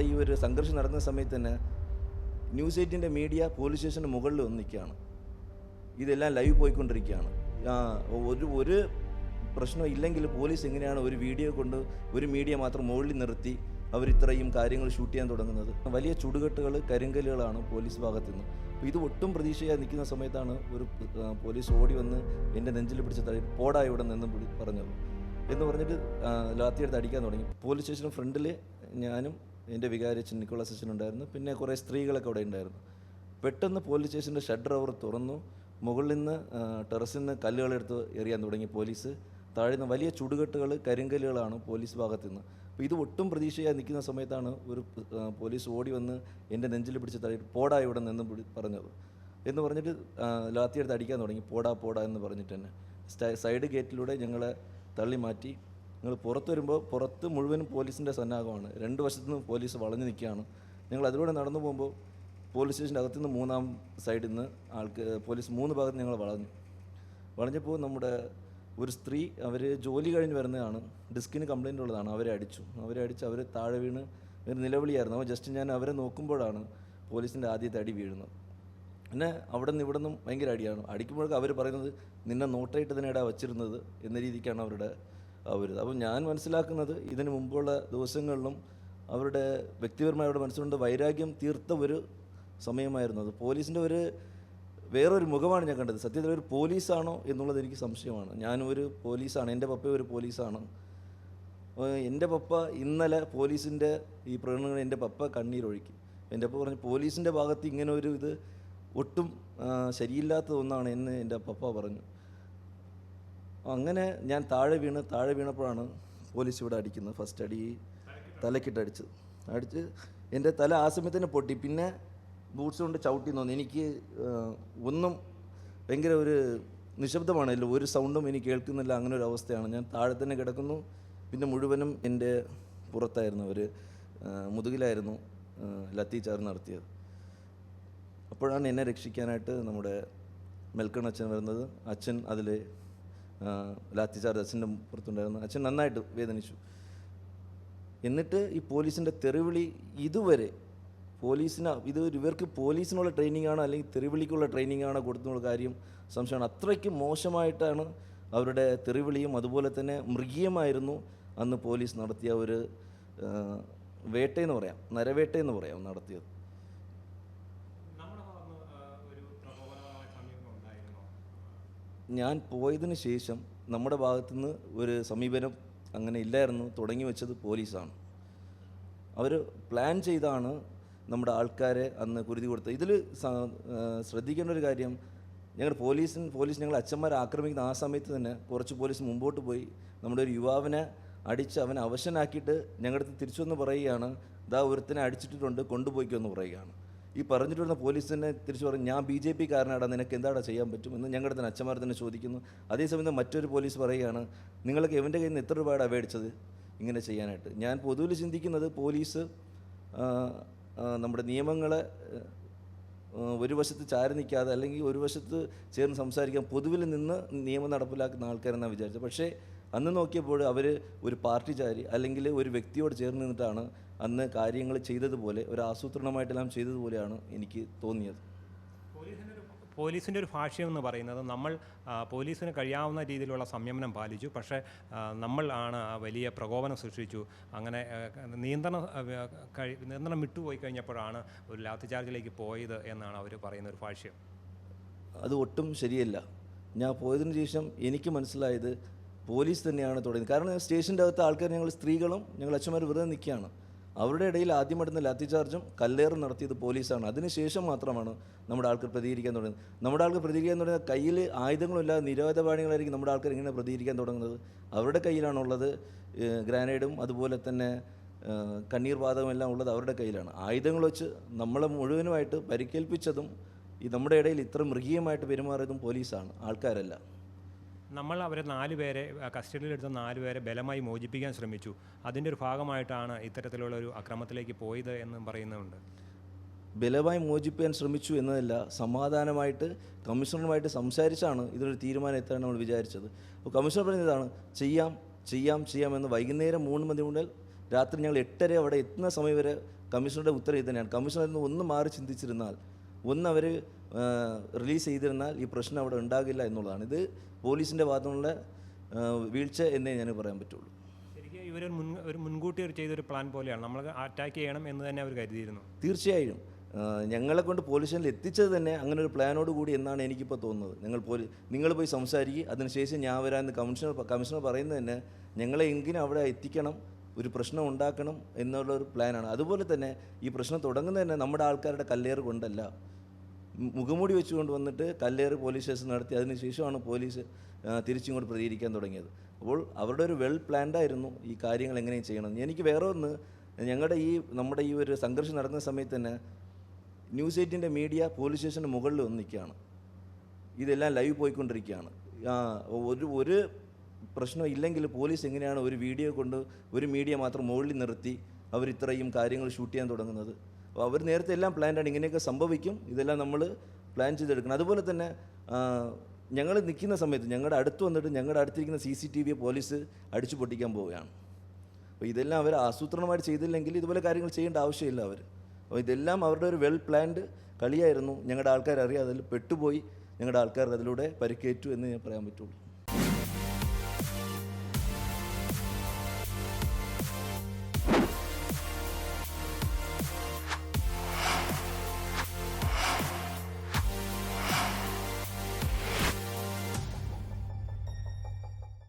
അവിടെ ഈ ഒരു സംഘർഷം നടക്കുന്ന സമയത്ത് തന്നെ ന്യൂസ് എയ്റ്റിന്റെ മീഡിയ പോലീസ് സ്റ്റേഷന്റെ മുകളിൽ വന്ന് നിൽക്കുകയാണ്. ഇതെല്ലാം ലൈവ് പോയിക്കൊണ്ടിരിക്കുകയാണ്. ഒരു ഒരു പ്രശ്നം ഇല്ലെങ്കിൽ പോലീസ് എങ്ങനെയാണ് ഒരു വീഡിയോ കൊണ്ട് ഒരു മീഡിയ മാത്രം മുകളിൽ നിർത്തി അവർ ഇത്രയും കാര്യങ്ങൾ ഷൂട്ട് ചെയ്യാൻ തുടങ്ങുന്നത്? വലിയ ചുടുകെട്ടുകൾ കരിങ്കല്ലുകളാണ് പോലീസ് ഭാഗത്തു നിന്ന്. അപ്പോൾ ഇത് ഒട്ടും പ്രതീക്ഷയായി നിൽക്കുന്ന സമയത്താണ് ഒരു പോലീസ് ഓടി വന്ന് എന്റെ നെഞ്ചിൽ പിടിച്ച് തടി പോടാ ഇവിടെ നിന്ന് പറഞ്ഞത്. എന്ന് പറഞ്ഞിട്ട് ലാത്തിയെടുത്ത് അടിക്കാൻ തുടങ്ങി. പോലീസ് സ്റ്റേഷൻ ഫ്രണ്ടിൽ ഞാനും എന്റെ വികാരിച്ചൻ നിക്കോളാസ് അച്ഛൻ ഉണ്ടായിരുന്നു. പിന്നെ കുറേ സ്ത്രീകളൊക്കെ അവിടെ ഉണ്ടായിരുന്നു. പെട്ടെന്ന് പോലീസ് സ്റ്റേഷന്റെ ഷട്ടർ അവർ തുറന്നു. മുകളിൽ നിന്ന് ടെറസിൽ നിന്ന് കല്ലുകളെടുത്ത് എറിയാൻ തുടങ്ങി പോലീസ് താഴെ നിന്ന് വലിയ ചുടുകെട്ടുകൾ കരിങ്കല്ലുകളാണ് പോലീസ് ഭാഗത്തു നിന്ന്. അപ്പോൾ ഇത് ഒട്ടും പ്രതീക്ഷയായി നിൽക്കുന്ന സമയത്താണ് ഒരു പോലീസ് ഓടി വന്ന് എന്റെ നെഞ്ചിൽ പിടിച്ച് തള്ളിയിട്ട് പോടാ ഇവിടെ നിന്നും പറഞ്ഞത്. എന്ന് പറഞ്ഞിട്ട് ലാത്തി ലാത്തിയെടുത്ത് അടിക്കാൻ തുടങ്ങി. പോടാ പോടാ എന്ന് പറഞ്ഞിട്ട് തന്നെ. സൈഡ് ഗേറ്റിലൂടെ ഞങ്ങളെ തള്ളി മാറ്റി. ഞങ്ങൾ പുറത്ത് വരുമ്പോൾ പുറത്ത് മുഴുവനും പോലീസിന്റെ സന്നാഹമാണ്. രണ്ട് വശത്തു നിന്ന് പോലീസ് വളഞ്ഞു നിൽക്കുകയാണ്. നിങ്ങൾ അതിലൂടെ നടന്നു പോകുമ്പോൾ പോലീസ് സ്റ്റേഷന്റെ അകത്തുനിന്ന് മൂന്നാം സൈഡിൽ നിന്ന് ആൾക്ക് പോലീസ് മൂന്ന് ഭാഗത്ത് ഞങ്ങൾ വളഞ്ഞു. വളഞ്ഞപ്പോൾ നമ്മുടെ ഒരു സ്ത്രീ അവർ ജോലി കഴിഞ്ഞ് വരുന്നതാണ്. ഡിസ്കിന് കംപ്ലയിന്റ് ഉള്ളതാണ്. അവരെ അടിച്ചു. അവരെ അടിച്ച് അവർ താഴെ വീണ് ഒരു നിലവിളിയായിരുന്നു. അപ്പോൾ ജസ്റ്റ് ഞാൻ അവരെ നോക്കുമ്പോഴാണ് പോലീസിന്റെ ആദ്യത്തെ അടി വീഴുന്നത്. പിന്നെ അവിടെ നിന്ന് ഇവിടെ നിന്നും ഭയങ്കര അടിയാണ്. അടിക്കുമ്പോഴൊക്കെ അവർ പറയുന്നത് നിന്നെ നോട്ടായിട്ട് തന്നെയാടാ വച്ചിരുന്നത് എന്ന രീതിക്കാണ് അവരുടെ അവർ അപ്പോൾ ഞാൻ മനസ്സിലാക്കുന്നത് ഇതിന് മുമ്പുള്ള ദിവസങ്ങളിലും അവരുടെ വ്യക്തിപരമായ അവരുടെ മനസ്സിലുണ്ട് വൈരാഗ്യം തീർത്ത ഒരു സമയമായിരുന്നു. അത് പോലീസിന്റെ ഒരു വേറൊരു മുഖമാണ് ഞാൻ കണ്ടത്. സത്യത്തിൽ ഒരു പോലീസാണോ എന്നുള്ളത് എനിക്ക് സംശയമാണ്. ഞാനൊരു പോലീസാണ്. എന്റെ പപ്പ ഒരു പോലീസാണ്. എന്റെ പപ്പ ഇന്നലെ പോലീസിന്റെ ഈ പ്രകടനങ്ങൾ എന്റെ പപ്പ കണ്ണീരൊഴുക്കി. എന്റെ അപ്പ പറഞ്ഞു പോലീസിന്റെ ഭാഗത്ത് ഇങ്ങനെ ഒരു ഇത് ഒട്ടും ശരിയില്ലാത്ത ഒന്നാണ് എന്ന് എന്റെ പപ്പ പറഞ്ഞു. അങ്ങനെ ഞാൻ താഴെ വീണ് താഴെ വീണപ്പോഴാണ് പോലീസ് ഇവിടെ അടിക്കുന്നത്. ഫസ്റ്റ് അടി തലക്കിട്ട് അടിച്ചത് അടിച്ച് എന്റെ തല ആ സമയത്ത് തന്നെ പൊട്ടി. പിന്നെ ബൂട്ട്സ് കൊണ്ട് ചവിട്ടി തോന്നി എനിക്ക് ഒന്നും ഭയങ്കര ഒരു നിശബ്ദമാണല്ലോ ഒരു സൗണ്ടും എനിക്ക് കേൾക്കുന്നില്ല. അങ്ങനെ ഒരു അവസ്ഥയാണ്. ഞാൻ താഴെ തന്നെ കിടക്കുന്നു. പിന്നെ മുഴുവനും എന്റെ പുറത്തായിരുന്നു അവർ മുതുകിലായിരുന്നു ലത്തി നടത്തിയത്. അപ്പോഴാണ് എന്നെ രക്ഷിക്കാനായിട്ട് നമ്മുടെ മെൽക്കൺ അച്ഛൻ വരുന്നത്. അച്ഛൻ അതിൽ ലാത്തി ചാർജ് അച്ഛന്റെ പുറത്തുണ്ടായിരുന്നു. അച്ഛൻ നന്നായിട്ട് വേദനിച്ചു. എന്നിട്ട് ഈ പോലീസിന്റെ തെറിവിളി ഇതുവരെ പോലീസിന് ഇത് ഇവർക്ക് പോലീസിനുള്ള ട്രെയിനിങ് ആണോ അല്ലെങ്കിൽ തെറിവിളിക്കുള്ള ട്രെയിനിങ് ആണോ കൊടുത്തുള്ള കാര്യം സംശയമാണ്. അത്രയ്ക്ക് മോശമായിട്ടാണ് അവരുടെ തെറിവിളിയും അതുപോലെ തന്നെ മൃഗീയമായിരുന്നു അന്ന് പോലീസ് നടത്തിയ ഒരു വേട്ടയെന്ന് പറയാം നരവേട്ടയെന്ന് പറയാം നടത്തിയത് നമ്മുടെ ഭാഗത്ത് ഒരു പ്രകോപനപരമായ സമീപനം ഉണ്ടായിരുന്നോ ഞാൻ പോയതിന് ശേഷം നമ്മുടെ ഭാഗത്തുനിന്ന് ഒരു സമീപനം അങ്ങനെ ഇല്ലായിരുന്നു. തുടങ്ങി വെച്ചത് പോലീസാണ്. അവർ പ്ലാൻ ചെയ്താണ് നമ്മുടെ ആൾക്കാരെ അന്ന് കുരുതി കൊടുത്തത്. ഇതിൽ ശ്രദ്ധിക്കേണ്ട ഒരു കാര്യം ഞങ്ങൾ പോലീസിന് പോലീസ് ഞങ്ങൾ അച്ഛന്മാരെ ആക്രമിക്കുന്ന ആ സമയത്ത് തന്നെ കുറച്ച് പോലീസ് മുമ്പോട്ട് പോയി നമ്മുടെ ഒരു യുവാവിനെ അടിച്ച് അവനെ അവശനാക്കിയിട്ട് ഞങ്ങളുടെ അടുത്ത് തിരിച്ചു വന്ന് പറയുകയാണ് ദാ ഒരുത്തനെ അടിച്ചിട്ടുണ്ട് കൊണ്ടുപോയിക്കോ എന്ന് പറയുകയാണ്. ഈ പറഞ്ഞിട്ട് വരുന്ന പോലീസ് തന്നെ തിരിച്ചു പറഞ്ഞു ഞാൻ ബി ജെ പി കാരനാടാ നിനക്ക് എന്താടാ ചെയ്യാൻ പറ്റും? എന്ന് ഞങ്ങളുടെ തന്നെ അച്ഛന്മാർ തന്നെ ചോദിക്കുന്നു. അതേസമയം മറ്റൊരു പോലീസ് പറയുകയാണ് നിങ്ങൾക്ക് എവന്റെ കയ്യിൽ നിന്ന് എത്ര രൂപയുടെ അപേടിച്ചത് ഇങ്ങനെ ചെയ്യാനായിട്ട്. ഞാൻ പൊതുവിൽ ചിന്തിക്കുന്നത് പോലീസ് നമ്മുടെ നിയമങ്ങളെ ഒരു വശത്ത് ചാരി നിൽക്കാതെ അല്ലെങ്കിൽ ഒരു വശത്ത് ചേർന്ന് സംസാരിക്കാൻ പൊതുവിൽ നിന്ന് നിയമം നടപ്പിലാക്കുന്ന ആൾക്കാരെന്നാണ് വിചാരിച്ചത്. പക്ഷേ അന്ന് നോക്കിയപ്പോൾ അവർ ഒരു പാർട്ടി ചാരി അല്ലെങ്കിൽ ഒരു വ്യക്തിയോട് ചേർന്ന് നിന്നിട്ടാണ് അന്ന് കാര്യങ്ങൾ ചെയ്തതുപോലെ ഒരു ആസൂത്രണമായിട്ടെല്ലാം ചെയ്തതുപോലെയാണ് എനിക്ക് തോന്നിയത്. പോലീസിന്റെ ഒരു ഭാഷ്യം എന്ന് പറയുന്നത് നമ്മൾ പോലീസിന് കഴിയാവുന്ന രീതിയിലുള്ള സംയമനം പാലിച്ചു പക്ഷേ നമ്മൾ ആണ് ആ വലിയ പ്രകോപനം സൃഷ്ടിച്ചു. അങ്ങനെ നിയന്ത്രണം കഴി നിയന്ത്രണം വിട്ടുപോയി കഴിഞ്ഞപ്പോഴാണ് ഒരു ലാത്തി ചാർജിലേക്ക് പോയത് എന്നാണ് അവർ പറയുന്ന ഒരു ഭാഷ്യം. അത് ഒട്ടും ശരിയല്ല. ഞാൻ പോയതിനു ശേഷം എനിക്ക് മനസ്സിലായത് പോലീസ് തന്നെയാണ് തുടങ്ങിയത്. കാരണം സ്റ്റേഷന്റെ അകത്ത് ആൾക്കാർ ഞങ്ങൾ സ്ത്രീകളും ഞങ്ങൾ അച്ഛന്മാർ വെറുതെ നിൽക്കുകയാണ്. അവരുടെ ഇടയിൽ ആദ്യം നടന്ന ലാത്തിചാർജും കല്ലേറും നടത്തിയത് പോലീസാണ്. അതിനുശേഷം മാത്രമാണ് നമ്മുടെ ആൾക്ക് പ്രതികരിക്കാൻ തുടങ്ങുന്നത്. നമ്മുടെ ആൾക്ക് പ്രതികരിക്കാൻ തുടങ്ങുന്നത് കയ്യിൽ ആയുധങ്ങളില്ലാതെ നിരോധപാണികളായിരിക്കും നമ്മുടെ ആൾക്കാർ ഇങ്ങനെ പ്രതികരിക്കാൻ തുടങ്ങുന്നത്. അവരുടെ കയ്യിലാണുള്ളത് ഗ്രാനേഡും അതുപോലെ തന്നെ കണ്ണീർ വാതകം എല്ലാം ഉള്ളത് അവരുടെ കയ്യിലാണ്. ആയുധങ്ങൾ വെച്ച് നമ്മളെ മുഴുവനുമായിട്ട് പരിക്കേൽപ്പിച്ചതും ഈ നമ്മുടെ ഇടയിൽ ഇത്ര മൃഗീയമായിട്ട് പെരുമാറിയതും പോലീസാണ് ആൾക്കാരല്ല. നമ്മൾ അവരെ നാല് പേരെ കസ്റ്റഡിയിലെടുത്ത നാല് പേരെ ബലമായി മോചിപ്പിക്കാൻ ശ്രമിച്ചു. അതിന്റെ ഒരു ഭാഗമായിട്ടാണ് ഇത്തരത്തിലുള്ള ഒരു അക്രമത്തിലേക്ക് പോയത് എന്നും പറയുന്നുണ്ട്. ബലമായി മോചിപ്പിക്കാൻ ശ്രമിച്ചു എന്നതല്ല സമാധാനമായിട്ട് കമ്മീഷണറുമായിട്ട് സംസാരിച്ചാണ് ഇതിനൊരു തീരുമാനം എത്താൻ നമ്മൾ വിചാരിച്ചത്. അപ്പോൾ കമ്മീഷണർ പറഞ്ഞതാണ് ചെയ്യാം ചെയ്യാം ചെയ്യാം എന്ന് വൈകുന്നേരം മൂന്ന് മണി മുതൽ രാത്രി ഞങ്ങൾ എട്ടര അവിടെ എത്തുന്ന സമയം വരെ കമ്മീഷണറുടെ ഉത്തരവ് തന്നെയാണ്. കമ്മീഷണറിൽ നിന്ന് ഒന്ന് മാറി ചിന്തിച്ചിരുന്നാൽ ഒന്ന് അവർ റിലീസ് ചെയ്തിരുന്നാൽ ഈ പ്രശ്നം അവിടെ ഉണ്ടാകില്ല എന്നുള്ളതാണ്. ഇത് പോലീസിന്റെ ഭാഗത്തുനിന്നുള്ള വീഴ്ച എന്നേ ഞാൻ പറയാൻ പറ്റുള്ളൂ. ശരിക്കും ഇവർ മുൻ ഒരു മുൻകൂട്ടി ഒരു ചെയ്തൊരു പ്ലാൻ പോലെയാണ്. നമ്മൾ അറ്റാക്ക് ചെയ്യണം എന്ന് തന്നെ അവർ കരുതിയിരുന്നു. തീർച്ചയായും. ഞങ്ങളെ കൊണ്ട് പോലീസിൽ എത്തിച്ചത് തന്നെ അങ്ങനെ ഒരു പ്ലാനോട് കൂടി എന്നാണ് എനിക്കിപ്പോൾ തോന്നുന്നത്. നിങ്ങൾ പോലീ നിങ്ങൾ പോയി സംസാരിക്കുക അതിനുശേഷം ഞാൻ വരാമെന്ന് കമ്മീഷണർ കമ്മീഷണർ പറയുന്നത് തന്നെ ഞങ്ങളെ എങ്കിലും അവിടെ എത്തിക്കണം. ഒരു പ്രശ്നം ഉണ്ടാക്കണം എന്നുള്ള ഒരു പ്ലാനാണ്. അതുപോലെ തന്നെ ഈ പ്രശ്നം തുടങ്ങുന്നത് തന്നെ നമ്മുടെ ആൾക്കാരുടെ കല്ലേറ് കൊണ്ടല്ല. മുഖമൂടി വെച്ചുകൊണ്ട് വന്നിട്ട് കല്ലേറ് പോലീസ് സ്റ്റേഷൻ നടത്തി അതിനുശേഷമാണ് പോലീസ് തിരിച്ചിങ്ങോട്ട് പ്രതികരിക്കാൻ തുടങ്ങിയത്. അപ്പോൾ അവരുടെ ഒരു വെൽ പ്ലാൻഡായിരുന്നു ഈ കാര്യങ്ങൾ എങ്ങനെയും ചെയ്യണം. എനിക്ക് വേറെ ഒന്ന് ഞങ്ങളുടെ ഈ നമ്മുടെ ഈ ഒരു സംഘർഷം നടക്കുന്ന സമയത്ത് തന്നെ ന്യൂസ് എയ്റ്റിന്റെ മീഡിയ പോലീസ് സ്റ്റേഷന്റെ മുകളിൽ നിൽക്കുകയാണ്. ഇതെല്ലാം ലൈവ് പോയിക്കൊണ്ടിരിക്കുകയാണ്. ഒരു ഒരു പ്രശ്നം ഇല്ലെങ്കിൽ പോലീസ് എങ്ങനെയാണ് ഒരു വീഡിയോ കൊണ്ട് ഒരു മീഡിയ മാത്രം മുകളിൽ നിർത്തി അവർ ഇത്രയും കാര്യങ്ങൾ ഷൂട്ട് ചെയ്യാൻ തുടങ്ങുന്നത്? അപ്പോൾ അവർ നേരത്തെ എല്ലാം പ്ലാൻഡാണ് ഇങ്ങനെയൊക്കെ സംഭവിക്കും. ഇതെല്ലാം നമ്മൾ പ്ലാൻ ചെയ്തെടുക്കണം. അതുപോലെ തന്നെ ഞങ്ങൾ നിൽക്കുന്ന സമയത്ത് ഞങ്ങളുടെ അടുത്ത് വന്നിട്ട് ഞങ്ങളുടെ അടുത്തിരിക്കുന്ന സി സി ടി വിയെ പോലീസ് അടിച്ചു പൊട്ടിക്കാൻ പോവുകയാണ്. അപ്പോൾ ഇതെല്ലാം അവർ ആസൂത്രണമായിട്ട് ചെയ്തില്ലെങ്കിൽ ഇതുപോലെ കാര്യങ്ങൾ ചെയ്യേണ്ട ആവശ്യമില്ല അവർ. അപ്പോൾ ഇതെല്ലാം അവരുടെ ഒരു വെൽ പ്ലാൻഡ് കളിയായിരുന്നു. ഞങ്ങളുടെ ആൾക്കാർ അറിയാതെ അതിൽ പെട്ടുപോയി. ഞങ്ങളുടെ ആൾക്കാർ അതിലൂടെ പരിക്കേറ്റു എന്ന് ഞാൻ പറയാൻ പറ്റുള്ളൂ.